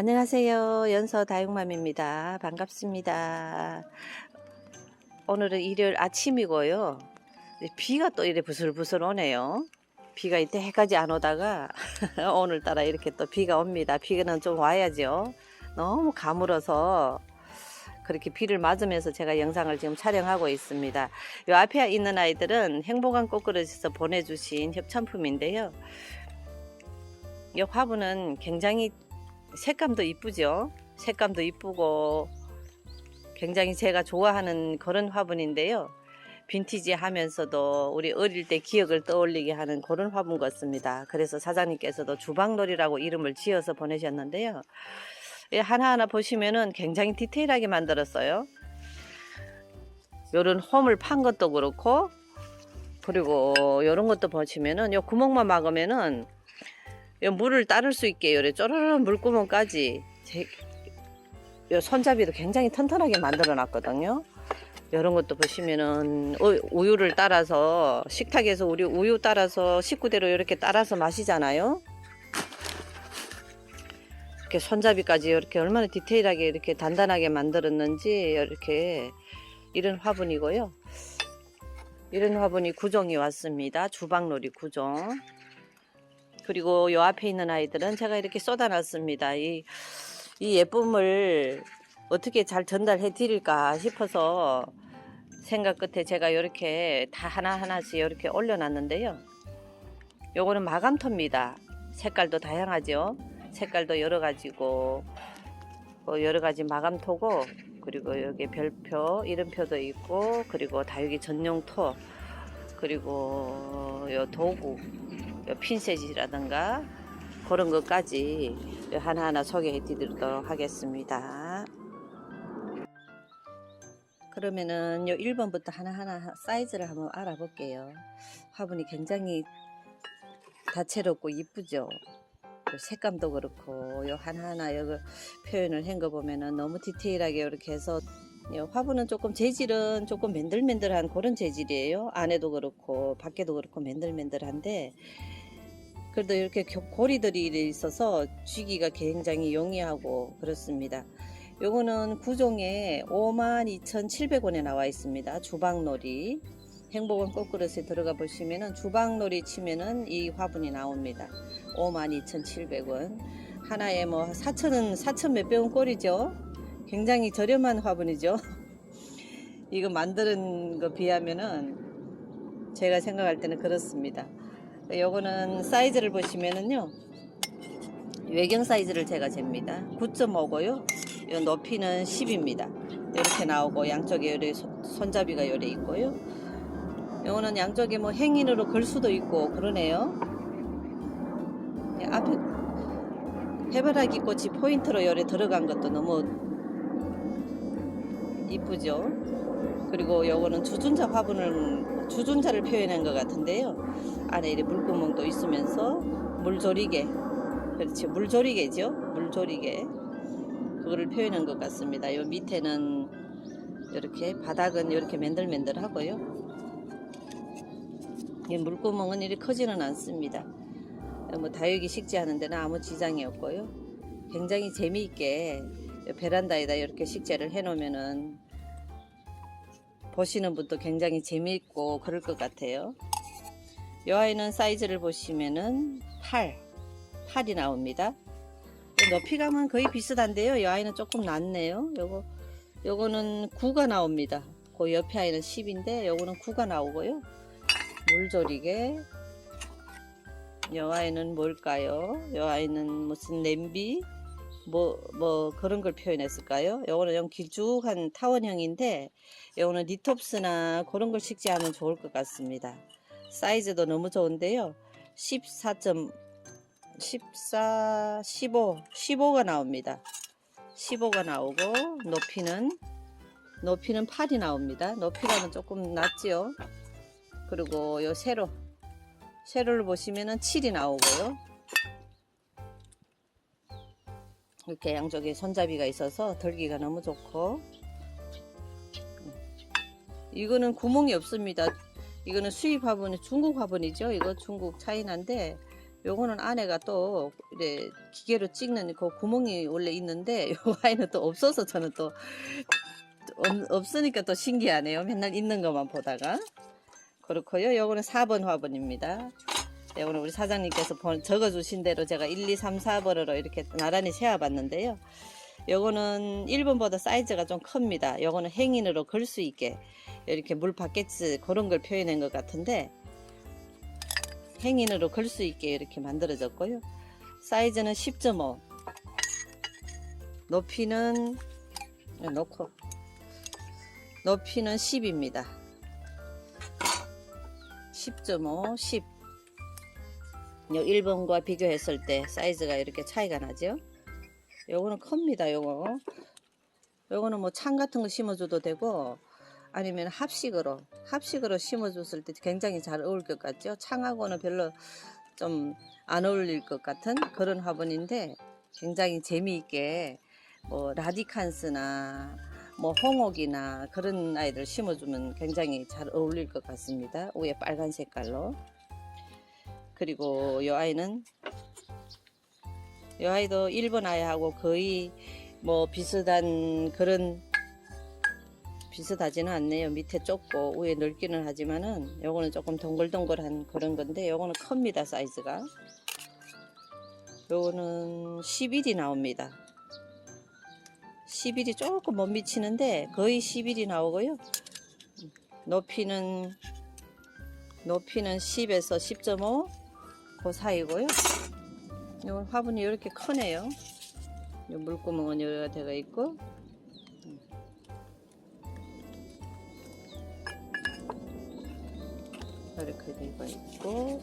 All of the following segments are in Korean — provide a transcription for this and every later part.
안녕하세요. 연서 다육맘입니다. 반갑습니다. 오늘은 일요일 아침이고요. 비가 또 이래 부슬부슬 오네요. 비가 이때 해까지 안 오다가 오늘따라 이렇게 또 비가 옵니다. 비는 좀 와야죠. 너무 가물어서 그렇게 비를 맞으면서 제가 영상을 지금 촬영하고 있습니다. 이 앞에 있는 아이들은 행복한 꽃그릇에서 보내주신 협찬품인데요. 이 화분은 굉장히 색감도 이쁘죠. 색감도 이쁘고 굉장히 제가 좋아하는 그런 화분인데요. 빈티지 하면서도 우리 어릴 때 기억을 떠올리게 하는 그런 화분 같습니다. 그래서 사장님께서도 주방놀이라고 이름을 지어서 보내셨는데요. 이 하나하나 보시면은 굉장히 디테일하게 만들었어요. 요런 홈을 판 것도 그렇고 그리고 요런 것도 보시면은 요 구멍만 막으면은 요 물을 따를 수 있게 요래 쪼르르 물구멍까지 제, 요 손잡이도 굉장히 튼튼하게 만들어 놨거든요. 이런 것도 보시면은 우- 우유를 따라서 식탁에서 우리 우유 따라서 식구대로 이렇게 따라서 마시잖아요. 이렇게 손잡이까지 이렇게 얼마나 디테일하게 이렇게 단단하게 만들었는지 이렇게 이런 화분이고요. 이런 화분이 구종이 왔습니다. 주방놀이 구종. 그리고 요 앞에 있는 아이들은 제가 이렇게 쏟아놨습니다. 이, 이 예쁨을 어떻게 잘 전달해 드릴까 싶어서 생각 끝에 제가 이렇게 다 하나하나씩 이렇게 올려놨는데요. 요거는 마감토입니다. 색깔도 다양하죠. 색깔도 여러 가지고 어, 여러 가지 마감토고 그리고 여기 별표 이름표도 있고 그리고 다육이 전용토 그리고 요 도구 요 핀셋이라든가 그런 것까지 하나하나 소개해 드리도록 하겠습니다. 그러면은 요 1번부터 하나하나 사이즈를 한번 알아볼게요. 화분이 굉장히 다채롭고 이쁘죠. 요 색감도 그렇고 요 하나하나 여기 표현을 한 거 보면은 너무 디테일하게 이렇게 해서 요 화분은 조금 재질은 조금 맨들맨들한 그런 재질이에요. 안에도 그렇고 밖에도 그렇고 맨들맨들한데 그래도 이렇게 교- 고리들이 있어서 쥐기가 굉장히 용이하고 그렇습니다. 요거는 구종에 52,700원에 나와 있습니다. 주방놀이. 행복은 꽃그릇에 들어가 보시면은 주방놀이 치면은 이 화분이 나옵니다. 52,700원. 하나에 뭐 4,000원, 4,000 몇백 원 꼴이죠. 굉장히 저렴한 화분이죠. 이거 만드는 거 비하면은 제가 생각할 때는 그렇습니다. 요거는 사이즈를 보시면은요. 외경 사이즈를 제가 잽니다. 9.5고요. 요 높이는 10입니다. 이렇게 나오고 양쪽에 요래 손- 손잡이가 요래 있고요. 요거는 양쪽에 뭐 행인으로 걸 수도 있고 그러네요. 예, 앞에 해바라기 꽃이 포인트로 요래 들어간 것도 너무 이쁘죠. 그리고 요거는 주준자 화분을 주준자를 표현한 것 같은데요. 안에 이렇게 물구멍도 있으면서 물조리개 그렇지 물조리개죠. 물조리개 그거를 표현한 것 같습니다. 요 밑에는 이렇게 바닥은 이렇게 맨들맨들하고요. 이 물구멍은 이리 크지는 않습니다. 뭐 다육이 식재하는 데는 아무 지장이 없고요. 굉장히 재미있게 베란다에다 이렇게 식재를 해놓으면은 보시는 분도 굉장히 재미있고 그럴 것 같아요. 이 아이는 사이즈를 보시면은 8, 8이 나옵니다. 높이감은 거의 비슷한데요. 이 아이는 조금 낮네요. 요거 요거는 9가 나옵니다. 그 옆에 아이는 10인데 요거는 9가 나오고요. 물조리개 이 아이는 뭘까요? 이 아이는 무슨 냄비 뭐, 뭐 그런 걸 표현했을까요? 요거는 좀 길쭉한 타원형인데 요거는 니톱스나 그런 걸 식재하면 좋을 것 같습니다. 사이즈도 너무 좋은데요. 14. 14, 15, 15가 나옵니다. 15가 나오고 높이는 높이는 8이 나옵니다. 높이가는 조금 낮지요. 그리고 요 세로 세로를 보시면은 7이 나오고요. 이렇게 양쪽에 손잡이가 있어서 들기가 너무 좋고 이거는 구멍이 없습니다. 이거는 수입 화분, 중국 화분이죠. 이거 중국 차이나인데 요거는 안에가 또 이제 기계로 찍는 그 구멍이 원래 있는데 요 아이는 또 없어서 저는 또 없- 없으니까 또 신기하네요. 맨날 있는 것만 보다가 그렇고요. 요거는 4번 화분입니다. 요거는 우리 사장님께서 번- 적어주신 대로 제가 1, 2, 3, 4번으로 이렇게 나란히 세어봤는데요. 요거는 1번보다 사이즈가 좀 큽니다. 요거는 행인으로 걸 수 있게 이렇게 물 바켓츠 그런 걸 표현한 것 같은데 행인으로 걸 수 있게 이렇게 만들어졌고요. 사이즈는 10.5 높이는 네, 놓고 높이는 10입니다. 10.5, 10. 요 1번과 비교했을 때 사이즈가 이렇게 차이가 나죠? 요거는 큽니다, 요거. 요거는 뭐 창 같은 거 심어줘도 되고, 아니면 합식으로, 합식으로 심어줬을 때 굉장히 잘 어울릴 것 같죠? 창하고는 별로 좀 안 어울릴 것 같은 그런 화분인데, 굉장히 재미있게, 뭐, 라디칸스나, 뭐, 홍옥이나 그런 아이들 심어주면 굉장히 잘 어울릴 것 같습니다. 위에 빨간 색깔로. 그리고 이 아이는 이 아이도 일본 아이하고 거의 뭐 비슷한 그런 비슷하지는 않네요. 밑에 좁고 위에 넓기는 하지만은 요거는 조금 동글동글한 그런 건데 요거는 큽니다 사이즈가. 요거는 11이 나옵니다. 11이 조금 못 미치는데 거의 11이 나오고요. 높이는 높이는 10에서 10.5 그 사이고요. 요 화분이 이렇게 크네요. 요 물구멍은 여기가 되어 있고. 음. 이렇게 되어 있고.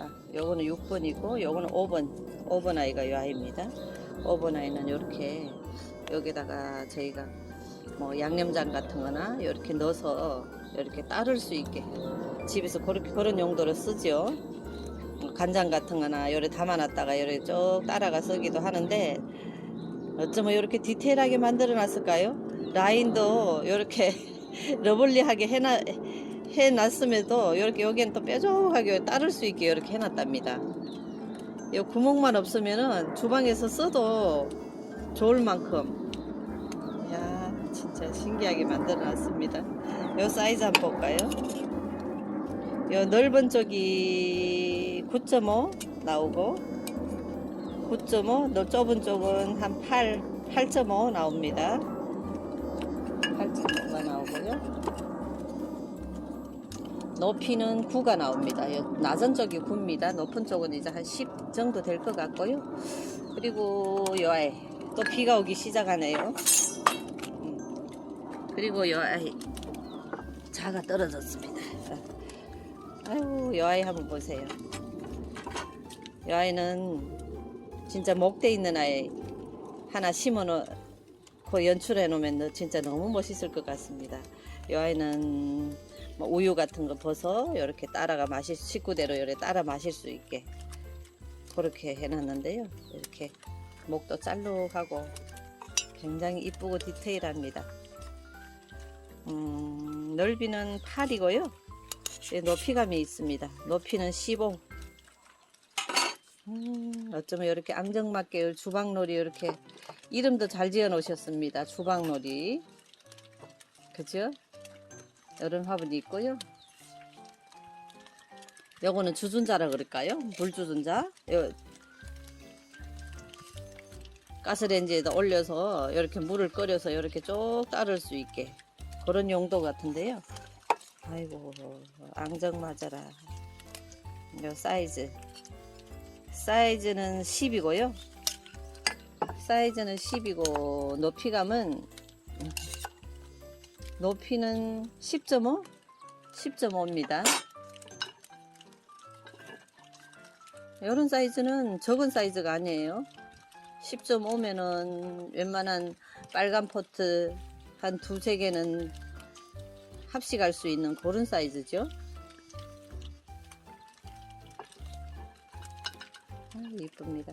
아, 요거는 6번이고, 요거는 5번. 5번 아이가 요 아이입니다. 5번 아이는 이렇게 여기다가 저희가 뭐 양념장 같은 거나 이렇게 넣어서 이렇게 따를 수 있게 집에서 그렇게 그런 용도로 쓰죠. 간장 같은 거나 요래 담아놨다가 요래 쭉 따라가 쓰기도 하는데 어쩌면 이렇게 디테일하게 만들어 놨을까요? 라인도 이렇게 러블리하게 해놔, 해놨음에도 이렇게 여기는 또 뾰족하게 따를 수 있게 이렇게 해놨답니다. 이 구멍만 없으면은 주방에서 써도 좋을 만큼 야 진짜 신기하게 만들어 놨습니다. 요 사이즈 한번 볼까요? 요 넓은 쪽이 9.5 나오고 9.5, 너 좁은 쪽은 한 8, 8.5 나옵니다. 8.5가 나오고요. 높이는 9가 나옵니다. 요 낮은 쪽이 9입니다. 높은 쪽은 이제 한 10 정도 될 것 같고요. 그리고 요 아이 또 비가 오기 시작하네요. 음. 그리고 요 아이 자가 떨어졌습니다. 아유, 이 아이 한번 보세요. 이 아이는 진짜 목대 있는 아이 하나 심어 놓고 연출해 놓으면 진짜 너무 멋있을 것 같습니다. 이 아이는 뭐 우유 같은 거 벗어 이렇게 따라가 마실 식구대로 이렇게 따라 마실 수 있게 그렇게 해놨는데요. 이렇게 목도 짤룩하고 굉장히 이쁘고 디테일합니다. 음, 넓이는 8이고요. 예, 높이감이 있습니다. 높이는 15. 음, 어쩌면 이렇게 앙정맞게 주방놀이 이렇게 이름도 잘 지어 놓으셨습니다. 주방놀이. 그죠? 이런 화분이 있고요. 요거는 주전자라 그럴까요? 물 주전자. 요 가스레인지에다 올려서 이렇게 물을 끓여서 이렇게 쭉 따를 수 있게 그런 용도 같은데요. 아이고 앙정맞아라 요 사이즈 사이즈는 10이고요. 사이즈는 10이고 높이감은 높이는 10.5 10.5입니다. 이런 사이즈는 적은 사이즈가 아니에요. 10.5면은 웬만한 빨간 포트 한 두세 개는 합식할 수 있는 그런 사이즈죠. 이쁩니다.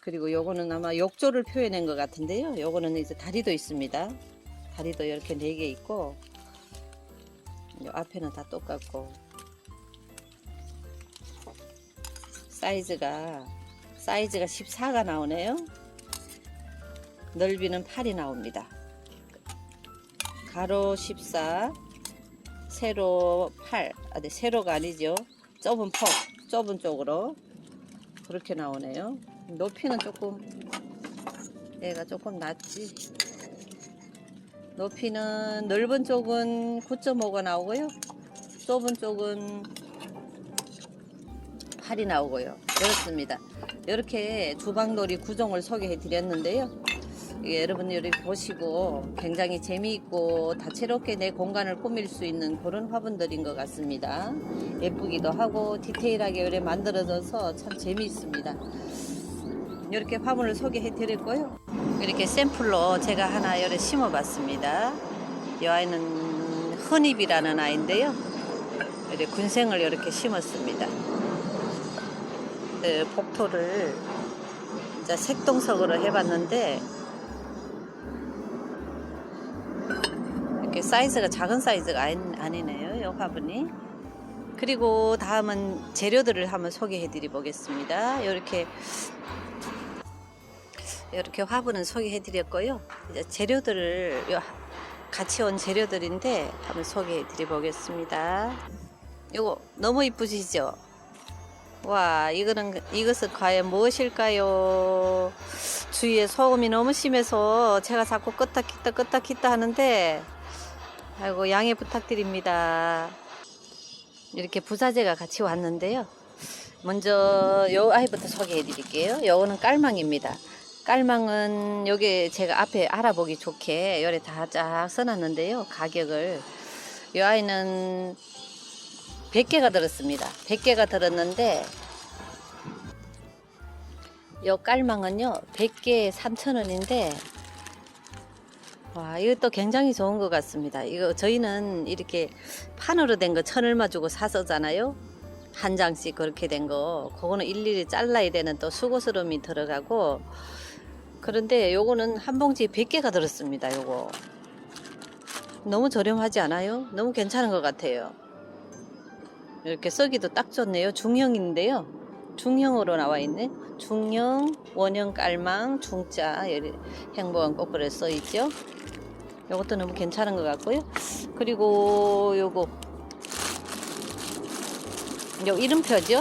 그리고 요거는 아마 욕조를 표현한 것 같은데요. 요거는 이제 다리도 있습니다. 다리도 이렇게 네 개 있고, 요 앞에는 다 똑같고, 사이즈가 사이즈가 14가 나오네요. 넓이는 8이 나옵니다. 가로 14, 세로 8. 아, 네, 세로가 아니죠. 좁은 폭, 좁은 쪽으로 그렇게 나오네요. 높이는 조금 얘가 조금 낮지. 높이는 넓은 쪽은 9.5가 나오고요. 좁은 쪽은 8이 나오고요. 그렇습니다. 이렇게 주방놀이 구종을 소개해 드렸는데요. 이게 여러분 여기 보시고 굉장히 재미있고 다채롭게 내 공간을 꾸밀 수 있는 그런 화분들인 것 같습니다. 예쁘기도 하고 디테일하게 이렇게 만들어져서 참 재미있습니다. 이렇게 화분을 소개해 드렸고요. 이렇게 샘플로 제가 하나 이렇게 심어 봤습니다. 이 아이는 흔입이라는 아이인데요. 이렇게 군생을 이렇게 심었습니다. 그 복토를 색동석으로 해봤는데 사이즈가 작은 사이즈가 아니, 아니 네요. 이 화분이. 그리고 다음은 재료들을 한번 소개해 드리 보겠습니다. 이렇게 이렇게 화분은 소개해 드렸고요. 이제 재료들을 요 같이 온 재료들인데 한번 소개해 드려 보겠습니다. 이거 너무 이쁘시죠? 와, 이거는 이것은 과연 무엇일까요? 주위에 소음이 너무 심해서 제가 자꾸 끄다 키다 끄다 키다 하는데 아이고 양해 부탁드립니다. 이렇게 부자재가 같이 왔는데요. 먼저 요 아이부터 소개해 드릴게요. 요거는 깔망입니다. 깔망은 여기 제가 앞에 알아보기 좋게 요래 다 쫙 써놨는데요. 가격을 이 아이는 100개가 들었습니다. 100개가 들었는데 요 깔망은요 100개에 3,000원인데 와 이것도 굉장히 좋은 것 같습니다. 이거 저희는 이렇게 판으로 된 거 천 얼마 주고 사서잖아요. 한 장씩 그렇게 된 거 그거는 일일이 잘라야 되는 또 수고스러움이 들어가고 그런데 요거는 한 봉지에 100개가 들었습니다. 요거 너무 저렴하지 않아요? 너무 괜찮은 것 같아요. 이렇게 써기도 딱 좋네요. 중형인데요. 중형으로 나와 있네. 중형, 원형 깔망, 중자, 행복한 거꾸로 써 있죠. 요것도 너무 괜찮은 것 같고요. 그리고 요거 요 이름표죠.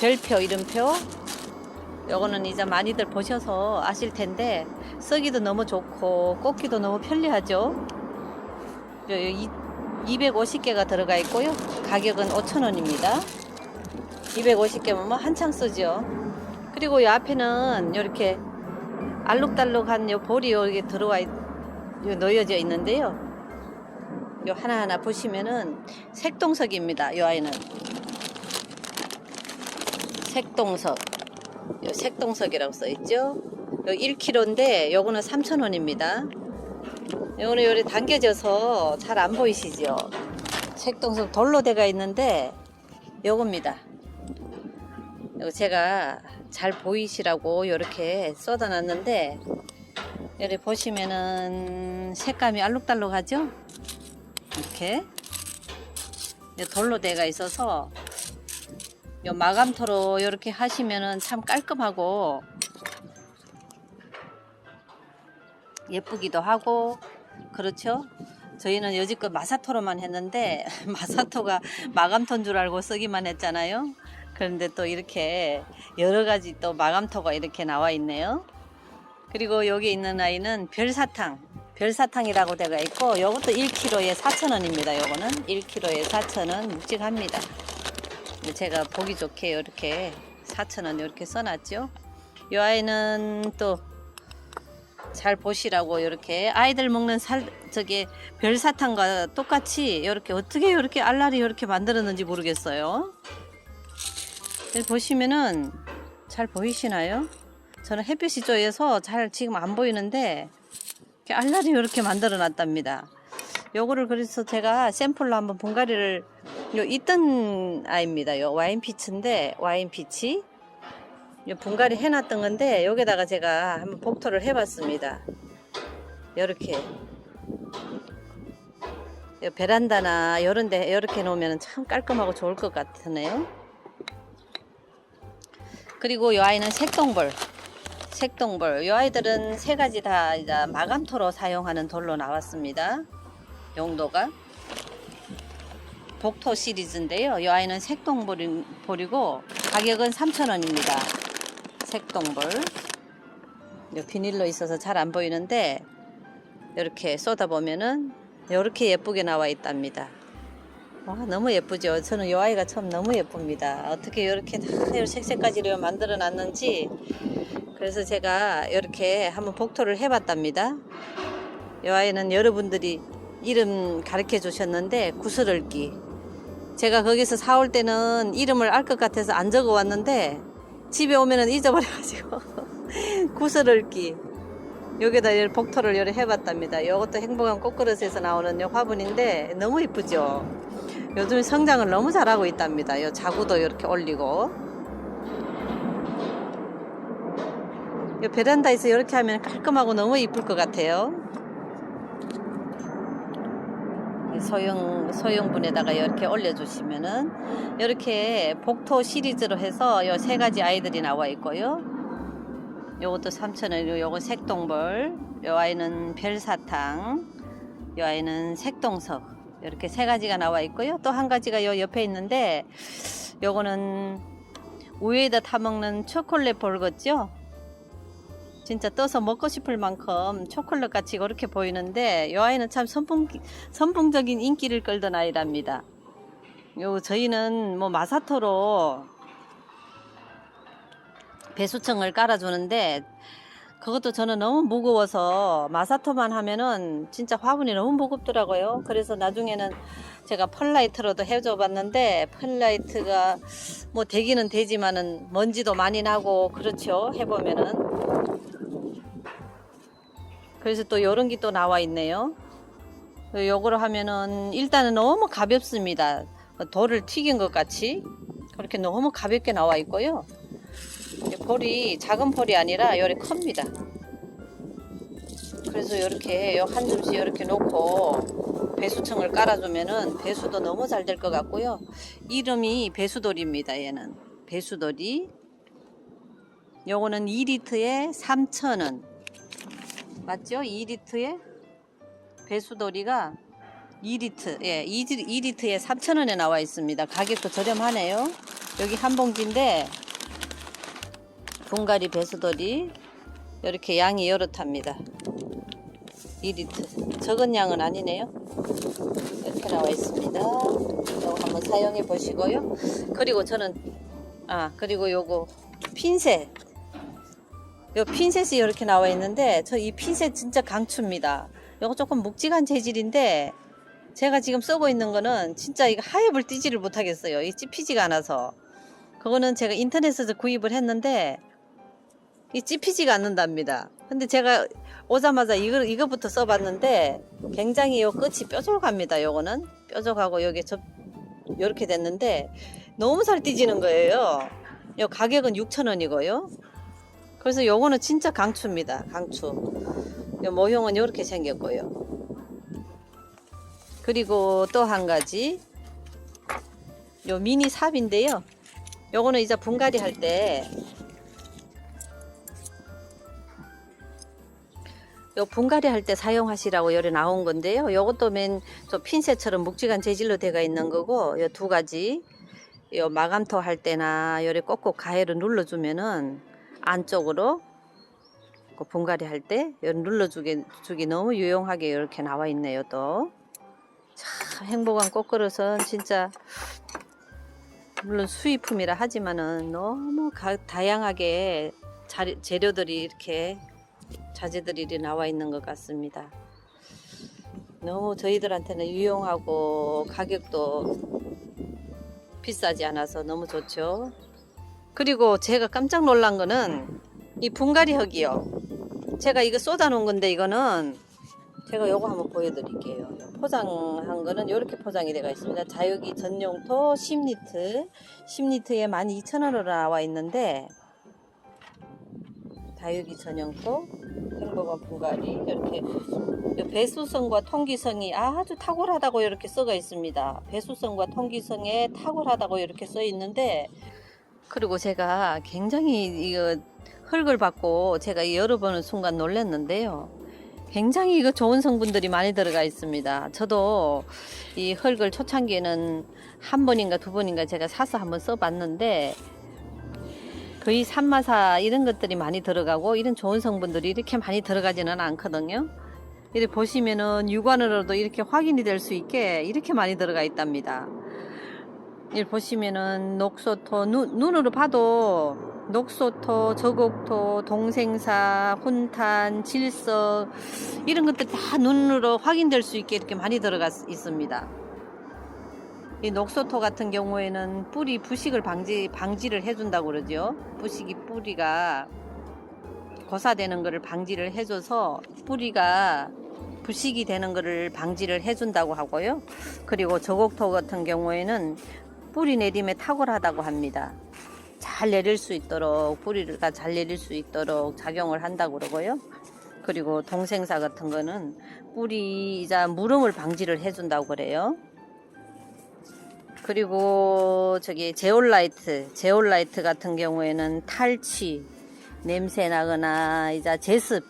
별표 이름표. 요거는 이제 많이들 보셔서 아실 텐데 쓰기도 너무 좋고 꽂기도 너무 편리하죠. 요, 요 250개가 들어가 있고요. 가격은 5,000원입니다. 250개면 뭐 한창 쓰죠. 그리고 이 앞에는 이렇게 알록달록한 요 볼이 여기 들어와 있, 요 놓여져 있는데요. 요 하나하나 보시면은 색동석입니다. 요 아이는 색동석. 요 색동석이라고 써 있죠. 요 1kg인데 요거는 3,000원입니다. 요거는 요리 당겨져서 잘 안 보이시죠? 색동석 돌로 돼가 있는데 요겁니다. 요거 제가 잘 보이시라고 요렇게 쏟아놨는데 여기 보시면은 색감이 알록달록하죠? 이렇게 요 돌로 돼가 있어서 요 마감토로 이렇게 하시면은 참 깔끔하고 예쁘기도 하고 그렇죠? 저희는 여지껏 마사토로만 했는데 마사토가 마감토인 줄 알고 쓰기만 했잖아요. 그런데 또 이렇게 여러 가지 또 마감토가 이렇게 나와 있네요. 그리고 여기 있는 아이는 별사탕, 별사탕이라고 되어 있고 이것도 1kg에 4,000원입니다. 요거는 1kg에 4,000원 묵직합니다. 제가 보기 좋게 이렇게 4,000원 이렇게 써놨죠. 이 아이는 또 잘 보시라고 이렇게 아이들 먹는 살 저기 별사탕과 똑같이 이렇게 어떻게 이렇게 알알이 이렇게 만들었는지 모르겠어요. 보시면은 잘 보이시나요? 저는 햇빛이 쪼여서 잘 지금 안 보이는데 알알이 이렇게 만들어 놨답니다. 요거를 그래서 제가 샘플로 한번 분갈이를 요 있던 아이입니다. 요 와인 피츠인데 와인 피치 요 분갈이 해놨던 건데 여기다가 제가 한번 복토를 해봤습니다. 이렇게 요 베란다나 이런데 이렇게 놓으면 참 깔끔하고 좋을 것 같으네요. 그리고 이 아이는 색동벌. 색동벌. 이 아이들은 세 가지 다 이제 마감토로 사용하는 돌로 나왔습니다. 용도가. 복토 시리즈인데요. 이 아이는 색동벌이고 가격은 3,000원입니다. 색동벌. 요 비닐로 있어서 잘 안 보이는데 이렇게 쏟아 보면은 이렇게 예쁘게 나와 있답니다. 와 너무 예쁘죠. 저는 이 아이가 참 너무 예쁩니다. 어떻게 이렇게 다 색색까지를 만들어 놨는지 그래서 제가 이렇게 한번 복토를 해봤답니다. 이 아이는 여러분들이 이름 가르쳐 주셨는데 구슬을기. 제가 거기서 사올 때는 이름을 알 것 같아서 안 적어 왔는데 집에 오면은 잊어버려가지고 구슬을기. 여기다 복토를 요리 해봤답니다. 이것도 행복한 꽃그릇에서 나오는 요 화분인데 너무 이쁘죠. 요즘 성장을 너무 잘하고 있답니다. 요 자구도 이렇게 올리고. 베란다에서 이렇게 하면 깔끔하고 너무 이쁠 것 같아요. 소형 소형분에다가 이렇게 올려주시면은 이렇게 복토 시리즈로 해서 요 세 가지 아이들이 나와 있고요. 요것도 3,000원이고 요거 색동벌. 요 아이는 별사탕. 요 아이는 색동석. 이렇게 세 가지가 나와 있고요. 또 한 가지가 요 옆에 있는데 요거는 우유에다 타먹는 초콜릿 볼 같죠 진짜 떠서 먹고 싶을 만큼 초콜릿 같이 그렇게 보이는데 요 아이는 참 선풍, 선풍적인 인기를 끌던 아이랍니다. 요 저희는 뭐 마사토로 배수청을 깔아주는데 그것도 저는 너무 무거워서 마사토만 하면은 진짜 화분이 너무 무겁더라고요. 그래서 나중에는 제가 펄라이트로도 해줘 봤는데 펄라이트가 뭐 되기는 되지만은 먼지도 많이 나고 그렇죠. 해보면은 그래서 또 요런 게 또 나와 있네요. 요거로 하면은 일단은 너무 가볍습니다. 돌을 튀긴 것 같이 그렇게 너무 가볍게 나와 있고요. 이 볼이 작은 볼이 아니라 요리 큽니다. 그래서 이렇게 한 줌씩 이렇게 놓고 배수청을 깔아주면은 배수도 너무 잘 될 것 같고요. 이름이 배수돌입니다. 얘는 배수돌이. 요거는 2리터에 3,000원. 맞죠? 2리터에 배수돌이가 2리터, 예, 2리터에 3,000원에 나와 있습니다. 가격도 저렴하네요. 여기 한 봉지인데 분갈이 배수돌이 이렇게 양이 여럿합니다. 2리터. 적은 양은 아니네요. 이렇게 나와 있습니다. 이거 한번 사용해 보시고요. 그리고 저는 아 그리고 요거 핀셋. 요 핀셋이 이렇게 나와 있는데 저 이 핀셋 진짜 강추입니다. 요거 조금 묵직한 재질인데 제가 지금 쓰고 있는 거는 진짜 이거 하엽을 띄지를 못하겠어요. 이 찝히지가 않아서. 그거는 제가 인터넷에서 구입을 했는데 이 찝히지가 않는답니다. 근데 제가 오자마자 이거 이거부터 써봤는데 굉장히 요 끝이 뾰족합니다. 요거는 뾰족하고 여기 접 이렇게 됐는데 너무 잘 띠지는 거예요. 요 가격은 6,000원이고요. 그래서 요거는 진짜 강추입니다. 강추. 요 모형은 이렇게 생겼고요. 그리고 또 한 가지 요 미니 삽인데요. 요거는 이제 분갈이 할 때 요 분갈이 할 때 사용하시라고 열에 나온 건데요. 요것도 맨저 핀셋처럼 묵직한 재질로 되어 있는 거고 요 두 가지 요 마감토 할 때나 요래 꼭꼭 가해로 눌러주면은 안쪽으로 그 분갈이 할때 눌러주기 주기 너무 유용하게 이렇게 나와 있네요. 또 참 행복한 꽃그릇은 진짜 물론 수입품이라 하지만은 너무 가, 다양하게 자, 재료들이 이렇게 자재들이 나와 있는 것 같습니다. 너무 저희들한테는 유용하고 가격도 비싸지 않아서 너무 좋죠. 그리고 제가 깜짝 놀란 거는 이 분갈이 흙이요. 제가 이거 쏟아 놓은 건데 이거는 제가 요거 한번 보여드릴게요. 포장한 거는 이렇게 포장이 되어 있습니다. 자유기 전용토 10리터, 10리터에 12,000원으로 나와 있는데 다육이 전용토 행복한 분갈이 이렇게 배수성과 통기성이 아주 탁월하다고 이렇게 써가 있습니다. 배수성과 통기성에 탁월하다고 이렇게 써 있는데 그리고 제가 굉장히 이거 흙을 받고 제가 열어보는 순간 놀랐는데요. 굉장히 이거 좋은 성분들이 많이 들어가 있습니다. 저도 이 흙을 초창기에는 한 번인가 두 번인가 제가 사서 한번 써봤는데 거의 산마사 이런 것들이 많이 들어가고 이런 좋은 성분들이 이렇게 많이 들어가지는 않거든요. 이렇게 보시면은 육안으로도 이렇게 확인이 될 수 있게 이렇게 많이 들어가 있답니다. 이 보시면은 녹소토 눈, 눈으로 봐도 녹소토, 저곡토, 동생사, 훈탄, 질석 이런 것들 다 눈으로 확인될 수 있게 이렇게 많이 들어가 있습니다. 이 녹소토 같은 경우에는 뿌리 부식을 방지 방지를 해준다고 그러죠. 부식이 뿌리가 고사되는 것을 방지를 해줘서 뿌리가 부식이 되는 것을 방지를 해준다고 하고요. 그리고 저곡토 같은 경우에는 뿌리 내림에 탁월하다고 합니다. 잘 내릴 수 있도록 뿌리가 잘 내릴 수 있도록 작용을 한다고 그러고요. 그리고 동생사 같은 거는 뿌리이자 무름을 방지를 해준다고 그래요. 그리고 저기 제올라이트, 제올라이트 같은 경우에는 탈취, 냄새 나거나 이자 제습,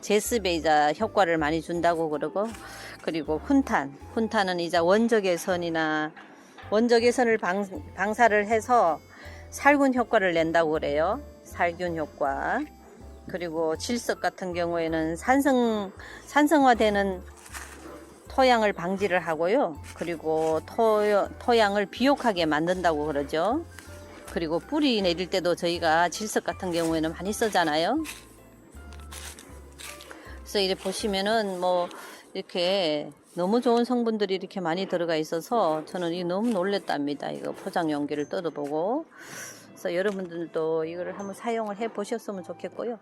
제습에 이자 효과를 많이 준다고 그러고 그리고 훈탄, 훈탄은 이자 원적외선이나 원적외선을 방, 방사를 해서 살균 효과를 낸다고 그래요. 살균 효과. 그리고 질석 같은 경우에는 산성 산성화되는 토양을 방지를 하고요. 그리고 토, 토양을 비옥하게 만든다고 그러죠. 그리고 뿌리 내릴 때도 저희가 질석 같은 경우에는 많이 쓰잖아요. 그래서 이렇게 보시면은 뭐 이렇게 너무 좋은 성분들이 이렇게 많이 들어가 있어서 저는 이 너무 놀랬답니다. 이거 포장 용기를 뜯어보고. 그래서 여러분들도 이거를 한번 사용을 해 보셨으면 좋겠고요.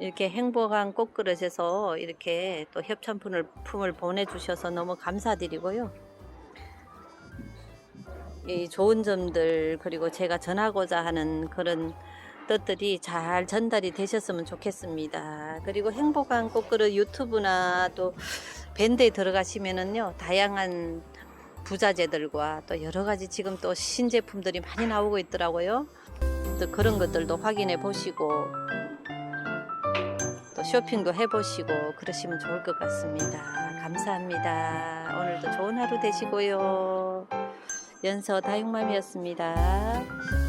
이렇게 행복한 꽃그릇에서 이렇게 또 협찬품을 품을 보내주셔서 너무 감사드리고요. 이 좋은 점들 그리고 제가 전하고자 하는 그런 뜻들이 잘 전달이 되셨으면 좋겠습니다. 그리고 행복한 꽃그릇 유튜브나 또 밴드에 들어가시면은요 다양한 부자재들과 또 여러 가지 지금 또 신제품들이 많이 나오고 있더라고요. 또 그런 것들도 확인해 보시고 또 쇼핑도 해보시고 그러시면 좋을 것 같습니다. 감사합니다. 오늘도 좋은 하루 되시고요. 연서 다육맘이었습니다.